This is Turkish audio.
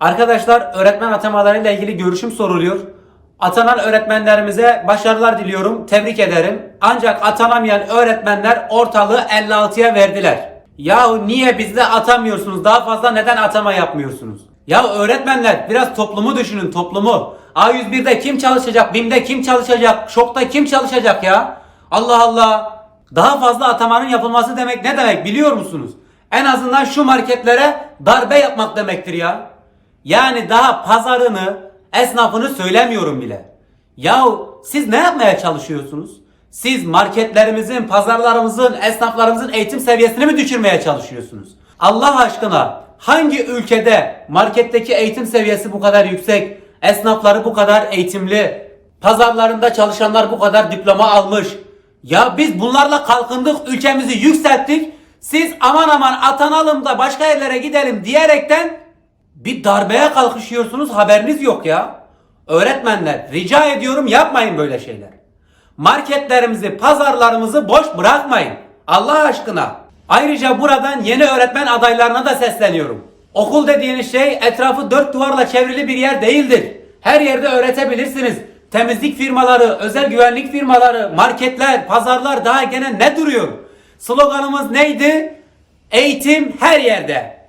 Arkadaşlar öğretmen atamalarıyla ilgili görüşüm soruluyor. Atanan öğretmenlerimize başarılar diliyorum. Tebrik ederim. Ancak atanamayan öğretmenler ortalığı 56'ya verdiler. Yahu niye bizde atamıyorsunuz? Daha fazla neden atama yapmıyorsunuz? Ya öğretmenler biraz toplumu düşünün toplumu. A101'de kim çalışacak? BİM'de kim çalışacak? ŞOK'ta kim çalışacak ya? Allah Allah. Daha fazla atamanın yapılması demek ne demek biliyor musunuz? En azından şu marketlere darbe yapmak demektir ya. Yani daha pazarını, esnafını söylemiyorum bile. Yahu siz ne yapmaya çalışıyorsunuz? Siz marketlerimizin, pazarlarımızın, esnaflarımızın eğitim seviyesini mi düşürmeye çalışıyorsunuz? Allah aşkına hangi ülkede marketteki eğitim seviyesi bu kadar yüksek, esnafları bu kadar eğitimli, pazarlarında çalışanlar bu kadar diploma almış? Ya biz bunlarla kalkındık, ülkemizi yükselttik. Siz aman aman atanalım da başka yerlere gidelim diyerekten bir darbeye kalkışıyorsunuz haberiniz yok ya. Öğretmenler rica ediyorum yapmayın böyle şeyler. Marketlerimizi, pazarlarımızı boş bırakmayın. Allah aşkına. Ayrıca buradan yeni öğretmen adaylarına da sesleniyorum. Okul dediğiniz şey etrafı dört duvarla çevrili bir yer değildir. Her yerde öğretebilirsiniz. Temizlik firmaları, özel güvenlik firmaları, marketler, pazarlar daha gene ne duruyor? Sloganımız neydi? Eğitim her yerde.